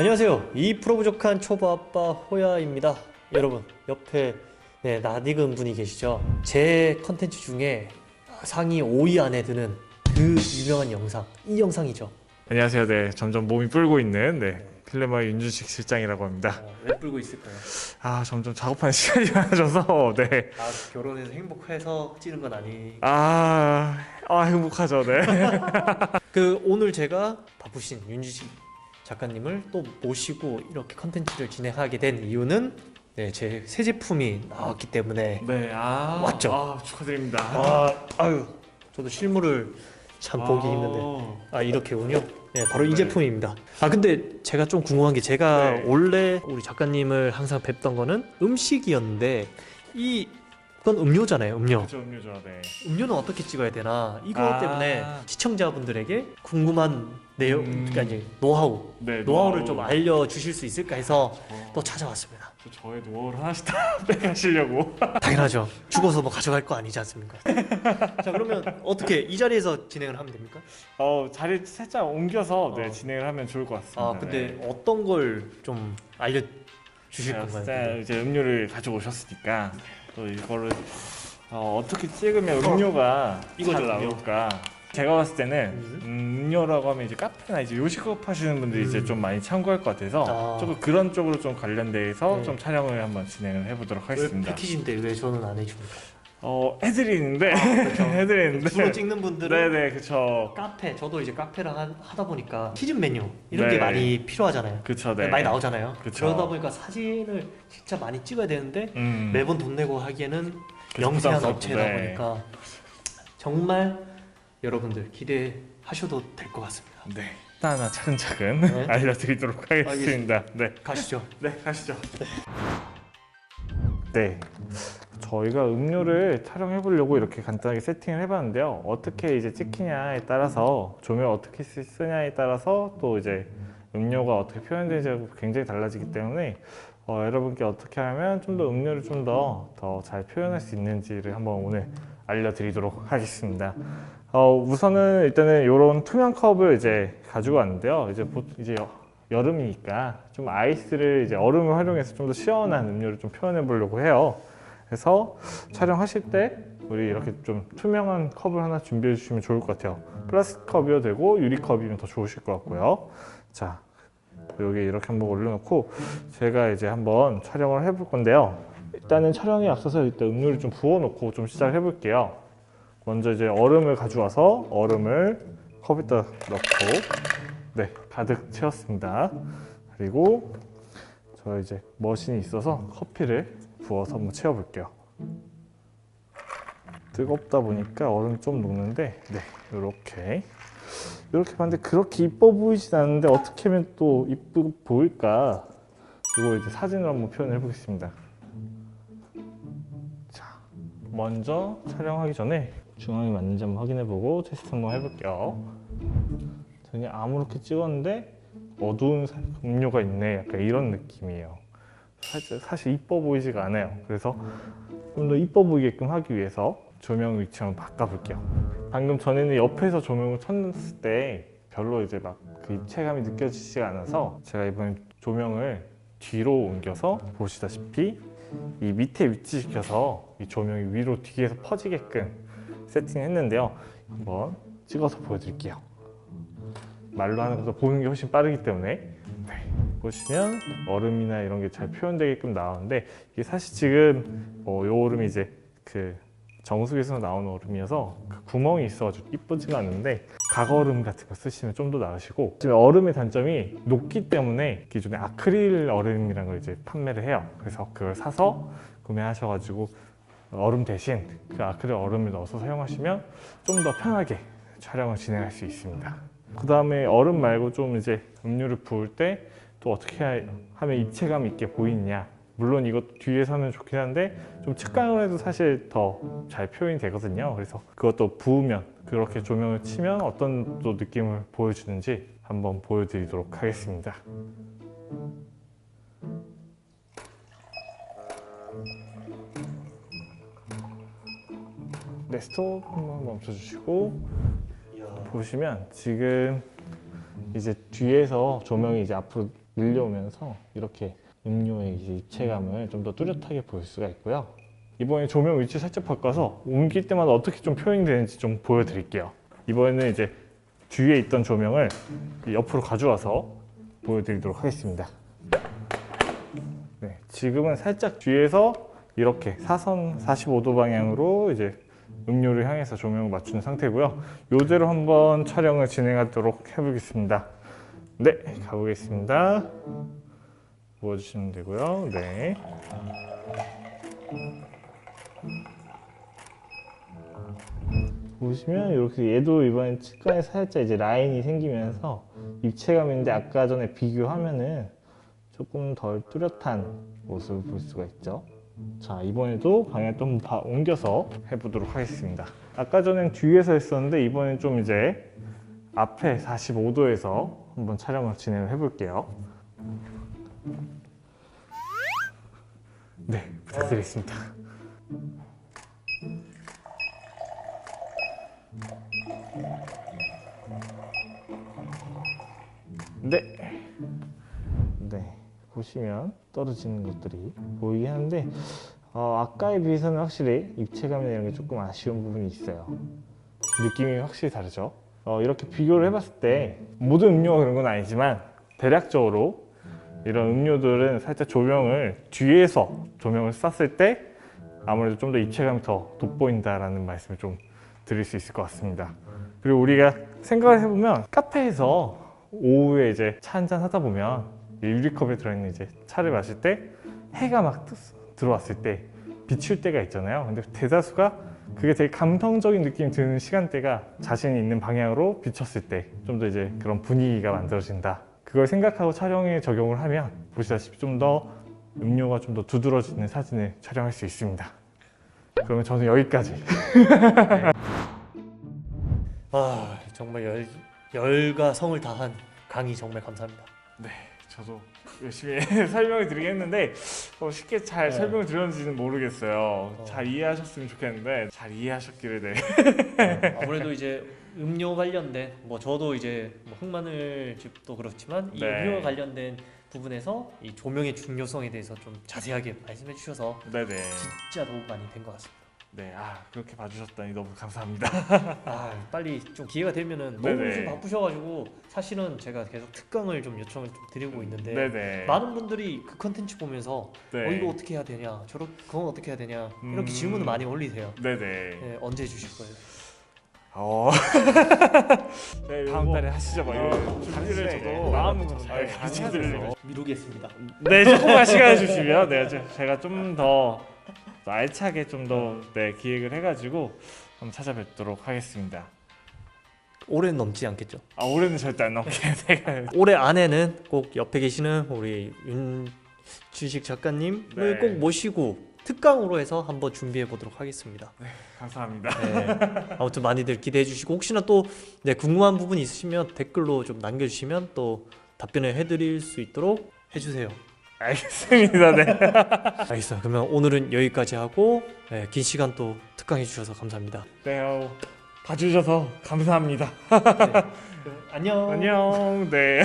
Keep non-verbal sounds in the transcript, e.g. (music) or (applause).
안녕하세요. 이 프로 부족한 초보 아빠 호야입니다. 여러분 옆에 네, 낯익은 분이 계시죠? 제 컨텐츠 중에 상위 5위 안에 드는 그 유명한 영상 이 영상이죠. 안녕하세요. 네, 점점 몸이 불고 있는 네, 필레마 윤주식 실장이라고 합니다. 어, 왜 불고 있을까요? 아, 점점 작업하는 (laughs) 시간이 많아져서 네. 아 결혼해서 행복해서 찌는 건 아니. 아, 아 행복하죠. 네. (laughs) 그 오늘 제가 바쁘신 윤지식 작가님을 또 모시고 이렇게 컨텐츠를 진행하게 된 이유는 네, 제 새 제품이 나왔기 때문에 네, 아, 왔죠? 아, 축하드립니다. 아 아유 저도 실물을 참 보기 힘든데 아 이렇게군요. 네, 바로 이 네. 제품입니다. 아 근데 제가 좀 궁금한 게 제가 네. 원래 우리 작가님을 항상 뵙던 거는 음식이었는데 이 그건 음료잖아요, 음료. 그렇죠, 음료죠. 네. 음료는 어떻게 찍어야 되나 이거 아. 때문에 시청자분들에게 궁금한 내용, 음. 그러니까 이제 노하우, 네, 노하우를 좀 알려 주실 수 있을까 해서 저, 또 찾아왔습니다. 저 저의 노하우를 하나씩 다 (laughs) 빼가시려고. 당연하죠. 죽어서 뭐 가져갈 거 아니지 않습니까? (laughs) 자 그러면 어떻게 이 자리에서 진행을 하면 됩니까? 어, 자리 살짝 옮겨서 네, 어. 진행을 하면 좋을 것 같습니다. 아 근데 네. 어떤 걸 좀 알려 주실 제가 건가요? 진짜 이제 음료를 가져오셨으니까 또 이거를 어, 떻게 찍으면 음료가 이거죠, 잘 나올까? 제가 봤을 때는 음. 음, 음료라고 하면 이제 카페나 이제 요식업 하시는 분들이 이제 음. 좀 많이 참고할 것 같아서 아. 조금 그런 쪽으로 좀 관련돼서 네. 좀 촬영을 한번 진행을 해보도록 왜 하겠습니다. 패키지인데 왜 저는 안 해줍니까? 어 해드리는데 그렇죠. (laughs) 해드리는데 주로 찍는 분들은 네네 그쵸 카페 저도 이제 카페를 하- 하다 보니까 키즈 메뉴 이런 네. 게 많이 필요하잖아요. 그쵸 네 많이 나오잖아요. 그쵸. 그러다 보니까 사진을 진짜 많이 찍어야 되는데 음. 매번 돈 내고 하기에는 그쵸, 영세한 부담스럽고, 업체다 네. 보니까 정말 여러분들 기대하셔도 될 것 같습니다. 네 하나 차근차근 네. (laughs) 알려드리도록 하겠습니다. 네. 가시죠. 네, 가시죠. 네. 저희가 음료를 촬영해 보려고 이렇게 간단하게 세팅을 해봤는데요. 어떻게 이제 찍히냐에 따라서 조명 어떻게 쓰- 쓰냐에 따라서 또 이제 음료가 어떻게 표현되는지 굉장히 달라지기 때문에 어, 여러분께 어떻게 하면 좀 더 음료를 좀 더 더 잘 표현할 수 있는지를 한번 오늘 알려드리도록 하겠습니다. 어, 우선은 일단은 이런 투명 컵을 이제 가지고 왔는데요. 이제 보, 이제 여- 여름이니까 좀 아이스를 이제 얼음을 활용해서 좀 더 시원한 음료를 좀 표현해 보려고 해요. 그래서 촬영하실 때 우리 이렇게 좀 투명한 컵을 하나 준비해 주시면 좋을 것 같아요. 플라스틱 컵이어도 되고 유리 컵이면 더 좋으실 것 같고요. 자, 여기 이렇게 한번 올려놓고 제가 이제 한번 촬영을 해볼 건데요. 일단은 촬영에 앞서서 일단 음료를 좀 부어놓고 좀 시작을 해볼게요. 먼저 이제 얼음을 가져와서 얼음을 컵에다 넣고 네 가득 채웠습니다. 그리고 저 이제 머신이 있어서 커피를 부어서 한번 채워볼게요. 뜨겁다 보니까 얼음 좀 녹는데 네 이렇게 이렇게 봤는데 그렇게 이뻐 보이진 않는데 어떻게 하면 또 이쁘게 보일까 이거 이제 사진으로 한번 표현해 보겠습니다. 자 먼저 촬영하기 전에 중앙이 맞는지 한번 확인해 보고 테스트 한번 해볼게요. 그냥 아무렇게 찍었는데 어두운 사- 음료가 있네 약간 이런 느낌이에요. 사실, 사실 이뻐 보이지가 않아요. 그래서 좀 더 이뻐 보이게끔 하기 위해서 조명 위치 한번 바꿔볼게요. 방금 전에는 옆에서 조명을 쳤을 때 별로 이제 막 그 입체감이 느껴지지가 않아서 제가 이번에 조명을 뒤로 옮겨서 보시다시피 이 밑에 위치시켜서 이 조명이 위로 뒤에서 퍼지게끔 세팅했는데요. 한번 찍어서 보여드릴게요. 말로 하는 것보다 보는 게 훨씬 빠르기 때문에 네. 보시면 얼음이나 이런 게 잘 표현되게끔 나오는데 이게 사실 지금 어, 요 얼음이 이제 그 정수기에서 나오는 얼음이어서 그 구멍이 있어가지고 이쁘지가 않은데 각얼음 같은 거 쓰시면 좀 더 나으시고 지금 얼음의 단점이 녹기 때문에 기존에 아크릴 얼음이라는 걸 이제 판매를 해요. 그래서 그걸 사서 구매하셔가지고 얼음 대신 그 아크릴 얼음을 넣어서 사용하시면 좀 더 편하게 촬영을 진행할 수 있습니다. 그 다음에 얼음 말고 좀 이제 음료를 부을 때 또 어떻게 하- 하면 입체감 있게 보이느냐. 물론 이것 뒤에서 하면 좋긴 한데 좀 측강을 해도 사실 더 잘 표현이 되거든요. 그래서 그것도 부으면 그렇게 조명을 치면 어떤 또 느낌을 보여주는지 한번 보여드리도록 하겠습니다. 네 스톱 한번 멈춰주시고 보시면 지금 이제 뒤에서 조명이 이제 앞으로 밀려오면서 이렇게 음료의 이제 입체감을 좀 더 뚜렷하게 볼 수가 있고요. 이번에 조명 위치 살짝 바꿔서 옮길 때마다 어떻게 좀 표현이 되는지 좀 보여드릴게요. 이번에는 이제 뒤에 있던 조명을 옆으로 가져와서 보여드리도록 하겠습니다. 네, 지금은 살짝 뒤에서 이렇게 사선 45도 방향으로 이제 음료를 향해서 조명을 맞춘 상태고요. 이대로 한번 촬영을 진행하도록 해보겠습니다. 네, 가보겠습니다. 부어주시면 되고요. 네. 보시면 이렇게 얘도 이번엔 측간에 살짝 이제 라인이 생기면서 입체감인데 아까 전에 비교하면은 조금 덜 뚜렷한 모습을 볼 수가 있죠. 자 이번에도 방향 좀 바- 옮겨서 해보도록 하겠습니다. 아까 전엔 뒤에서 했었는데 이번엔 좀 이제 앞에 45도에서 한번 촬영을 진행을 해볼게요. 네 부탁드리겠습니다. 네. 네. 보시면 떨어지는 것들이 보이긴 하는데 어, 아까에 비해서는 확실히 입체감이나 이런 게 조금 아쉬운 부분이 있어요. 느낌이 확실히 다르죠. 어, 이렇게 비교를 해봤을 때 모든 음료가 그런 건 아니지만 대략적으로 이런 음료들은 살짝 조명을 뒤에서 조명을 쐈을 때 아무래도 좀 더 입체감이 더 돋보인다라는 말씀을 좀 드릴 수 있을 것 같습니다. 그리고 우리가 생각을 해보면 카페에서 오후에 이제 차 한잔 하다 보면 이 유리컵에 들어있는 이제 차를 마실 때 해가 막 뜨- 들어왔을 때 비칠 때가 있잖아요. 근데 대다수가 그게 되게 감성적인 느낌이 드는 시간대가 자신이 있는 방향으로 비쳤을 때 좀 더 이제 그런 분위기가 만들어진다. 그걸 생각하고 촬영에 적용을 하면 보시다시피 좀 더 음료가 좀 더 두드러지는 사진을 촬영할 수 있습니다. 그러면 저는 여기까지. (laughs) 아 정말 열, 열과 성을 다한 강의 정말 감사합니다. 저도 열심히 (laughs) 설명을 드리겠는데 어, 쉽게 잘 네. 설명을 드렸는지는 모르겠어요. 어. 잘 이해하셨으면 좋겠는데 잘 이해하셨기를 네. 어, (laughs) 아무래도 이제 음료 관련된 뭐 저도 이제 뭐 흑마늘 집도 그렇지만 이 네. 음료와 관련된 부분에서 이 조명의 중요성에 대해서 좀 자세하게 말씀해 주셔서 네네. 진짜 도움 많이 된 것 같습니다. 네, 아 그렇게 봐주셨다니 너무 감사합니다. (laughs) 아 빨리 좀 기회가 되면은 너무 네네. 좀 바쁘셔가지고 사실은 제가 계속 특강을 좀 요청을 좀 드리고 있는데 네네. 많은 분들이 그 컨텐츠 보면서 네. 어 이거 어떻게 해야 되냐 저런 그건 어떻게 해야 되냐 이렇게 음. 질문을 많이 올리세요. 네네. 네, 언제 주실 거예요? 어. (laughs) 네, 다음 달에 하시죠. 막 이런 준비를 저도 마음으로 잘 가르쳐드리려고. 미루겠습니다. 네, 조금만 시간을 주시면 네, 제- 제가 좀 더 알차게 좀 더 네, 기획을 해가지고 한번 찾아뵙도록 하겠습니다. 올해는 넘지 않겠죠? 아 올해는 절대 안 넘게 제가 (laughs) 올해 안에는 꼭 옆에 계시는 우리 윤주식 작가님을 네. 꼭 모시고 특강으로 해서 한번 준비해 보도록 하겠습니다. 감사합니다. 네. 아무튼 많이들 기대해 주시고 혹시나 또 네, 궁금한 부분 있으시면 댓글로 좀 남겨주시면 또 답변을 해드릴 수 있도록 해주세요. 알겠습니다. 네. (laughs) 알겠어요. 그러면 오늘은 여기까지 하고 네, 긴 시간 또 특강해 주셔서 감사합니다. 네, 어, 봐주셔서 감사합니다. (laughs) (laughs) 안녕. 안녕. 네.